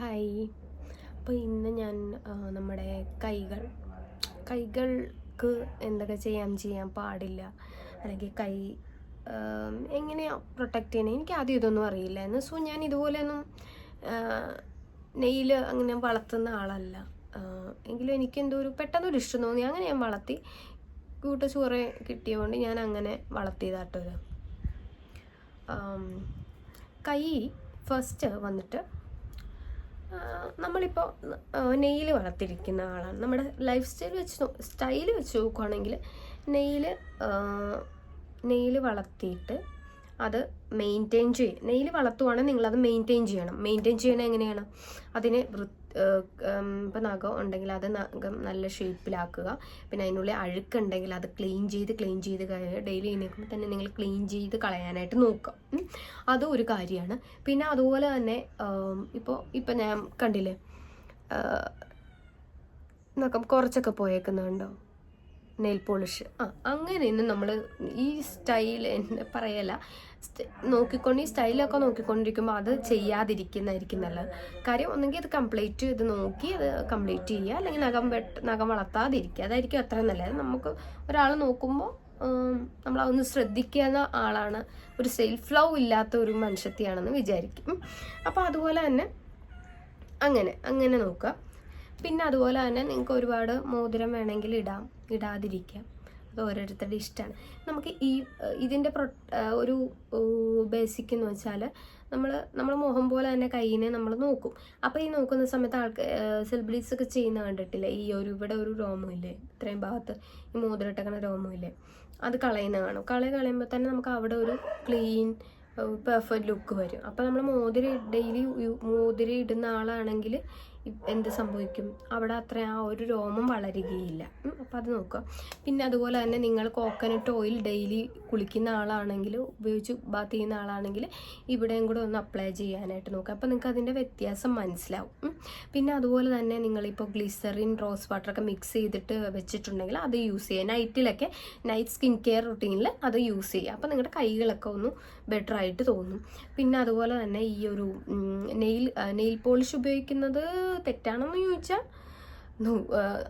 Hi അപ്പോൾ ഇന്ന് ഞാൻ നമ്മുടെ കൈകൾ കൈകൾക്ക് എന്തൊക്കെ ചെയ്യാൻ ചെയ്യാൻ പാടില്ല. അല്ലെങ്കിൽ കൈ എങ്ങനെയാണ് എങ്ങനെയാ പ്രൊട്ടക്റ്റ് ചെയ്യണേ? എനിക്ക് ആദ്യം ഇതൊന്നും അറിയില്ലായിരുന്നു. സോ ഞാൻ ഇതുപോലെയൊന്നും നെയിൽ അങ്ങനെ വളർത്തുന്ന ആളല്ല. എങ്കിലും എനിക്ക് എന്തോ ഒരു പെട്ടെന്നൊരു ഇഷ്ടം തോന്നി. അങ്ങനെ ഞാൻ വളർത്തി. കൂട്ട ചോറ് കിട്ടിയതുകൊണ്ട് ഞാൻ അങ്ങനെ വളർത്തിയതാട്ടോ ഇത്. കൈ ഫസ്റ്റ് വന്നിട്ട് നമ്മളിപ്പോൾ നെയിൽ വളർത്തിരിക്കുന്ന ആളാണ്. നമ്മുടെ ലൈഫ് സ്റ്റൈൽ വെച്ച് സ്റ്റൈൽ വെച്ച് നോക്കുവാണെങ്കിൽ നെയിൽ നെയിൽ വളർത്തിയിട്ട് അത് മെയിന്റെയിൻ ചെയ്യും. നെയിൽ വളർത്തുവാണെങ്കിൽ നിങ്ങളത് മെയിന്റെയിൻ ചെയ്യണം. മെയിന്റെയിൻ ചെയ്യണത് എങ്ങനെയാണ്? അതിന് ഇപ്പം നഖം ഉണ്ടെങ്കിൽ അത് നഖം നല്ല ഷേപ്പിലാക്കുക പിന്നെ അതിനുള്ളിൽ അഴുക്കുണ്ടെങ്കിൽ അത് ക്ലീൻ ചെയ്ത് ക്ലീൻ ചെയ്ത് കഴിഞ്ഞ് ഡെയിലി എണീക്കുമ്പോൾ തന്നെ നിങ്ങൾ ക്ലീൻ ചെയ്ത് കളയാനായിട്ട് നോക്കുക. അത് ഒരു കാര്യമാണ്. പിന്നെ അതുപോലെ തന്നെ ഇപ്പോൾ ഇപ്പം ഞാൻ കണ്ടില്ലേ നഖം കുറച്ചൊക്കെ പോയേക്കുന്നുണ്ടോ? നെയിൽ പോളിഷ് ആ അങ്ങനെയൊന്നും നമ്മൾ ഈ സ്റ്റൈൽ എന്ന് പറയല്ല. സ്റ്റ- നോക്കിക്കൊണ്ട് ഈ സ്റ്റൈലൊക്കെ നോക്കിക്കൊണ്ടിരിക്കുമ്പോൾ അത് ചെയ്യാതിരിക്കുന്നതായിരിക്കും നല്ലത്. കാര്യം ഒന്നെങ്കിൽ അത് കംപ്ലീറ്റ് ഇത് നോക്കി അത് കംപ്ലീറ്റ് ചെയ്യുക അല്ലെങ്കിൽ നഖം വെട്ട് നഖം വളർത്താതിരിക്കുക. അതായിരിക്കും അത്രയും നല്ലത്. നമുക്ക് ഒരാൾ നോക്കുമ്പോൾ നമ്മളതൊന്ന് ശ്രദ്ധിക്കുന്ന ആളാണ്. ഒരു സെൽഫ് ലവ് ഇല്ലാത്ത ഒരു മനുഷ്യത്തിയാണെന്ന് വിചാരിക്കും. അപ്പോൾ അതുപോലെ തന്നെ അങ്ങനെ അങ്ങനെ നോക്കുക. പിന്നെ അതുപോലെ തന്നെ നിങ്ങൾക്ക് ഒരുപാട് മോതിരം വേണമെങ്കിൽ ഇടാം ഇടാതിരിക്കാം. അത് ഓരോരുത്തരുടെ ഇഷ്ടമാണ്. നമുക്ക് ഈ ഇതിന്റെ പ്രൊ ഒരു ബേസിക് എന്ന് വെച്ചാൽ നമ്മൾ നമ്മൾ മുഖം പോലെ തന്നെ കയ്യിനെ നമ്മൾ നോക്കും. അപ്പോൾ ഈ നോക്കുന്ന സമയത്ത് ആൾക്ക് സെലിബ്രിറ്റീസ് ഒക്കെ ചെയ്യുന്ന കണ്ടിട്ടില്ലേ? ഈ ഒരു ഇവിടെ ഒരു രോമമില്ലേ? ഇത്രയും ഭാഗത്ത് ഈ മോതിരട്ടക്കണ ഇല്ലേ അത് കളയുന്ന കാണും. കളയ കളയുമ്പോൾ തന്നെ നമുക്ക് അവിടെ ഒരു ക്ലീൻ പെർഫെക്റ്റ് ലുക്ക് വരും. അപ്പോൾ നമ്മൾ മോതിരം ഡെയിലി മോതിരം ഇടുന്ന ആളാണെങ്കിൽ എന്ത് സംഭവിക്കും? അവിടെ അത്ര ആ ഒരു രോമം വളരുകയില്ല. അപ്പം അത് നോക്കുക. പിന്നെ അതുപോലെ തന്നെ നിങ്ങൾ കോക്കനട്ട് ഓയിൽ ഡെയിലി കുളിക്കുന്ന ആളാണെങ്കിൽ ഉപയോഗിച്ച് ബാത്ത് ചെയ്യുന്ന ആളാണെങ്കിൽ ഇവിടെയും കൂടെ ഒന്ന് അപ്ലൈ ചെയ്യാനായിട്ട് നോക്കുക. അപ്പോൾ നിങ്ങൾക്ക് അതിന്റെ വ്യത്യാസം മനസ്സിലാവും. പിന്നെ അതുപോലെ തന്നെ നിങ്ങളിപ്പോൾ ഗ്ലിസറിൻ റോസ് വാട്ടറൊക്കെ മിക്സ് ചെയ്തിട്ട് വെച്ചിട്ടുണ്ടെങ്കിൽ അത് യൂസ് ചെയ്യുക. നൈറ്റിലൊക്കെ നൈറ്റ് സ്കിൻ കെയർ റുട്ടീനിൽ അത് യൂസ് ചെയ്യുക. അപ്പോൾ നിങ്ങളുടെ കൈകളൊക്കെ ഒന്ന് ബെറ്റർ ആയിട്ട് തോന്നും. പിന്നെ അതുപോലെ തന്നെ ഈ ഒരു നെയിൽ നെയിൽ പോളിഷ് ഉപയോഗിക്കുന്നത് തെറ്റാണെന്ന് ചോദിച്ചാൽ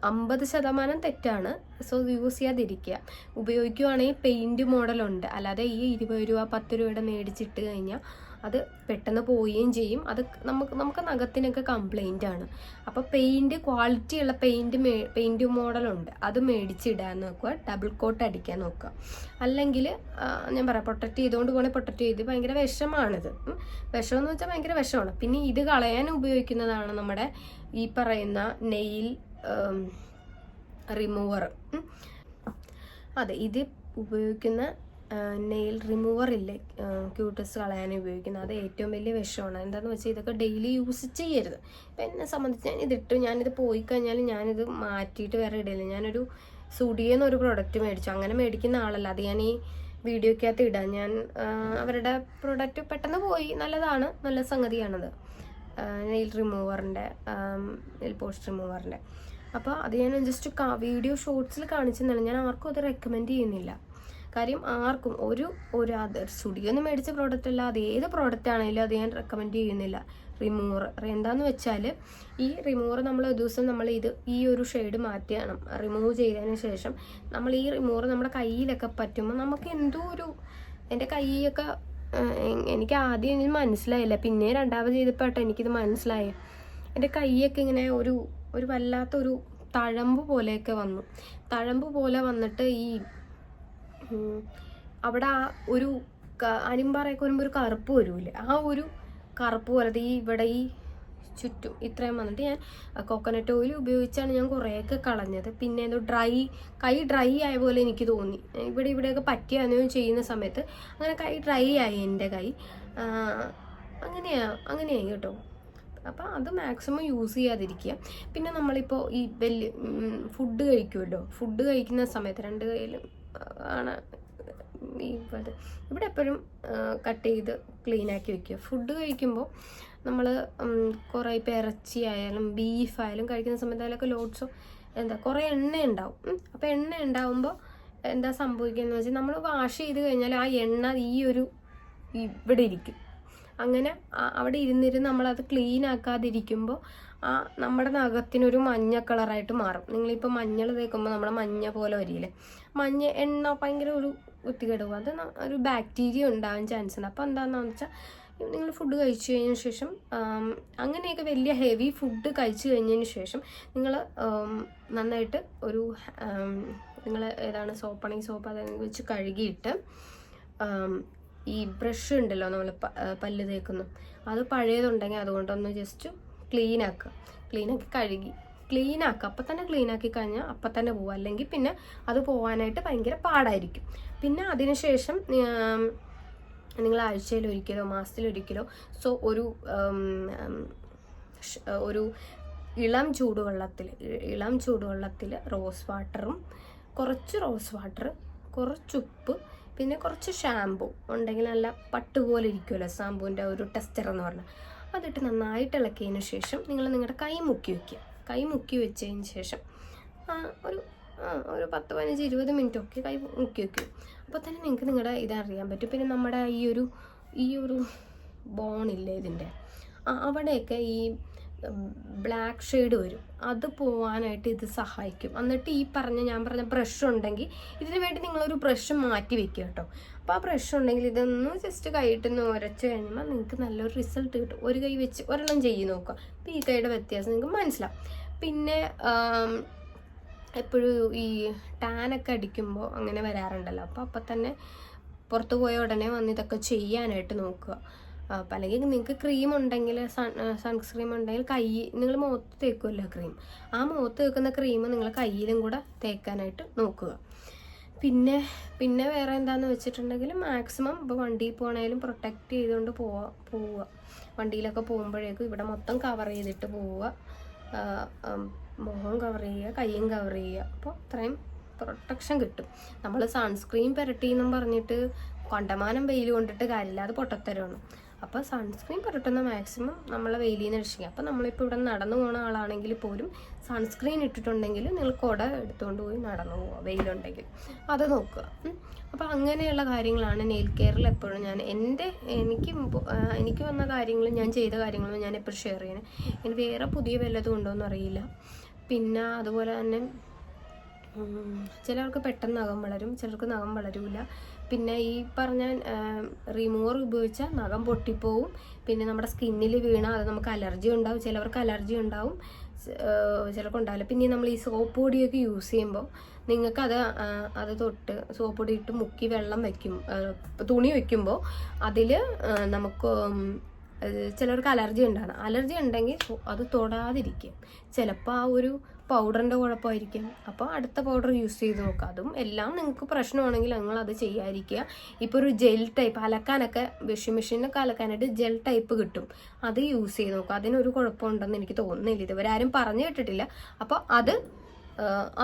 അമ്പത് ശതമാനം തെറ്റാണ്. സോ യൂസ് ചെയ്യാതിരിക്കുക. ഉപയോഗിക്കുവാണെങ്കിൽ പെയിന്റ് മോഡലുണ്ട്. അല്ലാതെ ഈ ഇരുപത് രൂപ പത്ത് രൂപയുടെ മേടിച്ചിട്ട് കഴിഞ്ഞാൽ അത് പെട്ടെന്ന് പോവുകയും ചെയ്യും. അത് നമുക്ക് നമുക്ക് നഖത്തിനൊക്കെ കംപ്ലൈന്റ് ആണ്. അപ്പോൾ പെയിന്റ് ക്വാളിറ്റിയുള്ള പെയിന്റ് മേ പെയിന്റ് മോഡലുണ്ട് അത് മേടിച്ചിടാൻ നോക്കുക ഡബിൾ കോട്ട് അടിക്കാൻ നോക്കുക. അല്ലെങ്കിൽ ഞാൻ പറയാം പ്രൊട്ടക്റ്റ് ചെയ്തുകൊണ്ട് പോകണേ പ്രൊട്ടക്റ്റ് ചെയ്ത് ഭയങ്കര വിഷമാണിത്. വിഷമെന്ന് വെച്ചാൽ ഭയങ്കര വിഷമാണ്. പിന്നെ ഇത് കളയാൻ ഉപയോഗിക്കുന്നതാണ് നമ്മുടെ ഈ പറയുന്ന നെയിൽ റിമൂവർ അതെ ഇത് ഉപയോഗിക്കുന്ന നെയിൽ റിമൂവർ ഇല്ലേ? ക്യൂട്ടസ് കളയാൻ ഉപയോഗിക്കുന്നത്. അത് ഏറ്റവും വലിയ വിഷമാണ്. എന്താണെന്ന് വെച്ചാൽ ഇതൊക്കെ ഡെയിലി യൂസ് ചെയ്യരുത്. ഇപ്പം എന്നെ സംബന്ധിച്ച് ഞാൻ ഇതിട്ട് ഞാനിത് പോയി കഴിഞ്ഞാൽ ഞാനിത് മാറ്റിയിട്ട് വേറെ ഇടില്ല ഞാനൊരു സുഡിയെന്ന് ഒരു പ്രൊഡക്റ്റ് മേടിച്ചു. അങ്ങനെ മേടിക്കുന്ന ആളല്ല. അത് ഞാൻ ഈ വീഡിയോക്കകത്ത് ഇടാം. ഞാൻ അവരുടെ പ്രൊഡക്റ്റ് പെട്ടെന്ന് പോയി. നല്ലതാണ്. നല്ല സംഗതിയാണത്. നെയിൽ റിമൂവറിന്റെ നെയിൽ പോസ്റ്റ് റിമൂവറിന്റെ അപ്പോൾ അത് ഞാൻ ജസ്റ്റ് വീഡിയോ ഷോർട്സിൽ കാണിച്ചെന്നാണ്. ഞാൻ ആർക്കും അത് റെക്കമെൻഡ് ചെയ്യുന്നില്ല. കാര്യം ആർക്കും ഒരു ഒരു അത് സ്റ്റുഡിയോ നിന്ന് മേടിച്ച പ്രോഡക്റ്റ് അല്ല. അത് ഏത് പ്രോഡക്റ്റ് ആണെങ്കിലും അത് ഞാൻ റെക്കമെൻഡ് ചെയ്യുന്നില്ല. റിമൂവർ എന്താന്ന് വെച്ചാൽ ഈ റിമൂവർ നമ്മൾ ഒരു ദിവസം നമ്മൾ ഇത് ഈ ഒരു ഷെയ്ഡ് മാറ്റിയാണ്. റിമൂവ് ചെയ്തതിന് ശേഷം നമ്മൾ ഈ റിമൂവർ നമ്മുടെ കയ്യിലൊക്കെ പറ്റുമ്പോൾ നമുക്ക് എന്തോ ഒരു എന്റെ കൈയൊക്കെ എനിക്ക് ആദ്യം ഇത് മനസ്സിലായില്ല. പിന്നെ രണ്ടാമത് ചെയ്തപ്പോട്ടെ എനിക്കിത് മനസ്സിലായി. എന്റെ കൈയൊക്കെ ഇങ്ങനെ ഒരു ഒരു വല്ലാത്തൊരു തഴമ്പ് പോലെയൊക്കെ വന്നു. തഴമ്പ് പോലെ വന്നിട്ട് ഈ അവിടെ ആ ഒരു അനിമ്പാറയൊക്കെ വരുമ്പോൾ ഒരു കറുപ്പ് വരൂലേ ആ ഒരു കറുപ്പ് പോലത്തെ ഈ ഇവിടെ ഈ ചുറ്റും ഇത്രയും വന്നിട്ട് ഞാൻ കോക്കനട്ട് ഓയിൽ ഉപയോഗിച്ചാണ് ഞാൻ കുറേയൊക്കെ കളഞ്ഞത്. പിന്നെ എന്തോ ഡ്രൈ കൈ ഡ്രൈ ആയ പോലെ എനിക്ക് തോന്നി. ഇവിടെ ഇവിടെയൊക്കെ പറ്റിയാണോ ചെയ്യുന്ന സമയത്ത്? അങ്ങനെ കൈ ഡ്രൈ ആയി എന്റെ കൈ. അങ്ങനെയാ അങ്ങനെയായി കേട്ടോ. അപ്പോൾ അത് മാക്സിമം യൂസ് ചെയ്യാതിരിക്കുക. പിന്നെ നമ്മളിപ്പോൾ ഈ വലിയ ഫുഡ് കഴിക്കുമല്ലോ. ഫുഡ് കഴിക്കുന്ന സമയത്ത് രണ്ട് കയ്യിലും ആണ്. ഇത് ഇവിടെ എപ്പോഴും കട്ട് ചെയ്ത് ക്ലീൻ ആക്കി വെക്കുക. ഫുഡ് കഴിക്കുമ്പോൾ നമ്മൾ കുറേ ഇപ്പോൾ ഇറച്ചി ആയാലും ബീഫ് കഴിക്കുന്ന സമയത്ത് അതിലൊക്കെ ലോഡ്സോ എന്താ കുറേ എണ്ണ ഉണ്ടാവും. അപ്പോൾ എണ്ണ ഉണ്ടാവുമ്പോൾ എന്താ സംഭവിക്കുന്നത് വെച്ചാൽ നമ്മൾ വാഷ് ചെയ്ത് കഴിഞ്ഞാൽ ആ എണ്ണ ഈ ഒരു ഇവിടെ ഇരിക്കും. അങ്ങനെ അവിടെ ഇരുന്നിരുന്ന് നമ്മളത് ക്ലീൻ ആക്കാതിരിക്കുമ്പോൾ ആ നമ്മുടെ നഖത്തിനൊരു മഞ്ഞ കളറായിട്ട് മാറും. നിങ്ങളിപ്പോൾ മഞ്ഞൾ തേക്കുമ്പോൾ നമ്മുടെ മഞ്ഞ പോലെ വരില്ലേ? മഞ്ഞ എണ്ണ ഭയങ്കര ഒരു പോകും അത് ഒരു ബാക്ടീരിയ ഉണ്ടാകാൻ ചാൻസ് ഉണ്ട്. അപ്പോൾ എന്താണെന്ന് വെച്ചാൽ നിങ്ങൾ ഫുഡ് കഴിച്ചു കഴിഞ്ഞ ശേഷം അങ്ങനെയൊക്കെ വലിയ ഹെവി ഫുഡ് കഴിച്ചു കഴിഞ്ഞതിന് ശേഷം നിങ്ങൾ നന്നായിട്ട് ഒരു നിങ്ങൾ ഏതാണ് സോപ്പാണെങ്കിൽ സോപ്പ് അത് വെച്ച് കഴുകിയിട്ട് ഈ ബ്രഷ് ഉണ്ടല്ലോ നമ്മൾ പല്ല് തേക്കുന്നു. അത് പഴയതുണ്ടെങ്കിൽ അതുകൊണ്ടൊന്ന് ജസ്റ്റ് ക്ലീൻ ആക്കുക. ക്ലീൻ ആക്കി കഴുകി. ക്ലീൻ ആക്കുക അപ്പം തന്നെ ക്ലീൻ ആക്കി കഴിഞ്ഞാൽ അപ്പം തന്നെ പോവുക അല്ലെങ്കിൽ പിന്നെ അത് പോകാനായിട്ട് ഭയങ്കര പാടായിരിക്കും. പിന്നെ അതിനുശേഷം നിങ്ങൾ ആഴ്ചയിൽ ഒരിക്കലോ മാസത്തിൽ ഒരിക്കലോ സോ ഒരു ഒരു ഇളം ചൂടുവെള്ളത്തിൽ ഇളം ചൂടുവെള്ളത്തിൽ റോസ് വാട്ടറും കുറച്ച് റോസ് വാട്ടർ കുറച്ച് ഉപ്പ് പിന്നെ കുറച്ച് ഷാമ്പു ഉണ്ടെങ്കിൽ നല്ല പട്ട് പോലെ ഇരിക്കുമല്ലോ ഷാമ്പുവിന്റെ ഒരു ടെസ്റ്റർ എന്ന് പറഞ്ഞാൽ അതിട്ട് നന്നായിട്ട് ഇളക്കിയതിന് ശേഷം നിങ്ങൾ നിങ്ങളുടെ കൈ മുക്കി വയ്ക്കുക കൈ മുക്കി വെച്ചതിന് ശേഷം ഒരു ഒരു പത്ത് പതിനഞ്ച് ഇരുപത് മിനിറ്റ് ഒക്കെ കൈ മുക്കി വെക്കും. അപ്പോൾ തന്നെ നിങ്ങൾക്ക് നിങ്ങളുടെ ഇതറിയാൻ പറ്റും. പിന്നെ നമ്മുടെ ഈ ഒരു ഈ ഒരു ബോണില്ലേ ഇതിന്റെ? അവിടെയൊക്കെ ഈ ബ്ലാക്ക് ഷെയ്ഡ് വരും. അത് പോവാനായിട്ട് ഇത് സഹായിക്കും. എന്നിട്ട് ഈ പറഞ്ഞ ഞാൻ പറഞ്ഞ ബ്രഷ് ഉണ്ടെങ്കിൽ ഇതിന് വേണ്ടി നിങ്ങളൊരു ബ്രഷ് മാറ്റി വെക്കുക കേട്ടോ. അപ്പോൾ ആ ബ്രഷ് ഉണ്ടെങ്കിൽ ഇതൊന്ന് ജസ്റ്റ് കൈയിട്ടൊന്ന് ഉരച്ച് കഴിയുമ്പോൾ നിങ്ങൾക്ക് നല്ലൊരു റിസൾട്ട് കിട്ടും. ഒരു കൈ വെച്ച് ഒരെണ്ണം ചെയ്ത് നോക്കുക. അപ്പോൾ ഈ കൈയുടെ വ്യത്യാസം നിങ്ങൾക്ക് മനസ്സിലാവും. പിന്നെ എപ്പോഴും ഈ ടാനൊക്കെ അടിക്കുമ്പോൾ അങ്ങനെ വരാറുണ്ടല്ലോ. അപ്പോൾ അപ്പം തന്നെ പുറത്ത് പോയ ഉടനെ വന്ന് ഇതൊക്കെ ചെയ്യാനായിട്ട് നോക്കുക. അപ്പം അല്ലെങ്കിൽ നിങ്ങൾക്ക് ക്രീം ഉണ്ടെങ്കിൽ സൺ സൺസ്ക്രീം ഉണ്ടെങ്കിൽ കൈ നിങ്ങൾ മുഖത്ത് തേക്കുമല്ലോ ക്രീം ആ മുഖത്ത് തേക്കുന്ന ക്രീം നിങ്ങൾ കയ്യിലും കൂടെ തേക്കാനായിട്ട് നോക്കുക. പിന്നെ പിന്നെ വേറെ എന്താന്ന് വെച്ചിട്ടുണ്ടെങ്കിൽ മാക്സിമം ഇപ്പോൾ വണ്ടിയിൽ പോകണേലും പ്രൊട്ടക്റ്റ് ചെയ്തുകൊണ്ട് പോവുക പോവുക. വണ്ടിയിലൊക്കെ പോകുമ്പോഴേക്കും ഇവിടെ മൊത്തം കവർ ചെയ്തിട്ട് പോവുക. മുഖവും മുഖം കവർ ചെയ്യുക കൈയും കവർ ചെയ്യുക. അപ്പോൾ അത്രയും പ്രൊട്ടക്ഷൻ കിട്ടും. നമ്മൾ സൺസ്ക്രീൻ പുരട്ടിയെന്നും പറഞ്ഞിട്ട് കണ്ടമാനം വെയിൽ കൊണ്ടിട്ട് കാര്യമില്ല അത് പൊട്ടത്തരമാണ്. അപ്പോൾ സൺസ്ക്രീൻ പുരട്ടുന്ന മാക്സിമം നമ്മളെ വെയിലിൽ നിന്ന് രക്ഷിക്കുക അപ്പോൾ നമ്മളിപ്പോൾ ഇവിടെ നടന്നു പോകുന്ന ആളാണെങ്കിൽ പോലും സൺസ്ക്രീൻ ഇട്ടിട്ടുണ്ടെങ്കിൽ നിങ്ങൾ കുട എടുത്തുകൊണ്ട് പോയി നടന്നു പോവുക വെയിലുണ്ടെങ്കിൽ. അത് നോക്കുക. അപ്പോൾ അങ്ങനെയുള്ള കാര്യങ്ങളാണ് നെയിൽ കെയറിൽ എപ്പോഴും ഞാൻ എന്റെ എനിക്ക് എനിക്ക് വന്ന കാര്യങ്ങളും ഞാൻ ചെയ്ത കാര്യങ്ങളും ഞാൻ എപ്പോഴും ഷെയർ ചെയ്യണേ. ഇനി വേറെ പുതിയ വല്ലതും ഉണ്ടോയെന്ന് അറിയില്ല. പിന്നെ അതുപോലെ തന്നെ ചിലർക്ക് പെട്ടെന്ന് നഖം വളരും ചിലർക്ക് നഖം വളരൂല. പിന്നെ ഈ പറഞ്ഞ റിമൂവർ ഉപയോഗിച്ചാൽ നഖം പൊട്ടിപ്പോവും. പിന്നെ നമ്മുടെ സ്കിന്നിൽ വീണ അത് നമുക്ക് അലർജി ഉണ്ടാവും. ചിലവർക്ക് അലർജി ഉണ്ടാവും. ചിലർക്ക് ഉണ്ടാവില്ല. പിന്നെ നമ്മൾ ഈ സോപ്പ് പൊടിയൊക്കെ യൂസ് ചെയ്യുമ്പോൾ നിങ്ങൾക്ക് അത് അത് തൊട്ട് സോപ്പ് പൊടി ഇട്ട് മുക്കി വെള്ളം വെക്കും. തുണി വെക്കുമ്പോൾ അതിൽ നമുക്ക് ചിലർക്ക് അലർജി ഉണ്ടാകണം അലർജി ഉണ്ടെങ്കിൽ അത് തൊടാതിരിക്കും. ചിലപ്പോൾ ആ ഒരു പൗഡറിന്റെ കുഴപ്പമായിരിക്കും. അപ്പോൾ അടുത്ത പൗഡർ യൂസ് ചെയ്ത് നോക്കുക അതും എല്ലാം നിങ്ങൾക്ക് പ്രശ്നമാണെങ്കിൽ നിങ്ങൾ അത് ചെയ്യാതിരിക്കുക. ഇപ്പോൾ ഒരു ജെൽ ടൈപ്പ് അലക്കാനൊക്കെ വാഷിംഗ് മെഷീനൊക്കെ അലക്കാനായിട്ട് ജെൽ ടൈപ്പ് കിട്ടും. അത് യൂസ് ചെയ്ത് നോക്കുക അതിനൊരു കുഴപ്പമുണ്ടെന്ന് എനിക്ക് തോന്നുന്നില്ല. ഇതുവരെ ആരും പറഞ്ഞു കേട്ടിട്ടില്ല. അപ്പോൾ അത്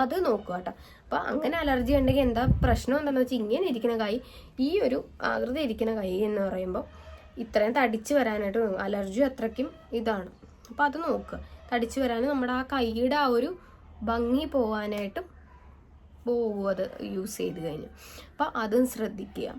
അത് നോക്കുക കേട്ടോ. അപ്പോൾ അങ്ങനെ അലർജി ഉണ്ടെങ്കിൽ എന്താ പ്രശ്നം എന്താണെന്ന് വെച്ചാൽ ഇങ്ങനെ ഇരിക്കുന്ന കൈ ഈ ഒരു ആകൃതി ഇരിക്കുന്ന കൈ എന്ന് പറയുമ്പോൾ ഇത്രയും തടിച്ച് വരാനായിട്ട് അലർജി അത്രയ്ക്കും ഇതാണ്. അപ്പോൾ അത് നോക്കുക. തടിച്ച് വരാൻ നമ്മുടെ ആ കൈയുടെ ആ ഒരു ഭംഗി പോവാനായിട്ടും പോകും അത് യൂസ് ചെയ്ത് കഴിഞ്ഞു. അപ്പോൾ അതും ശ്രദ്ധിക്കുക.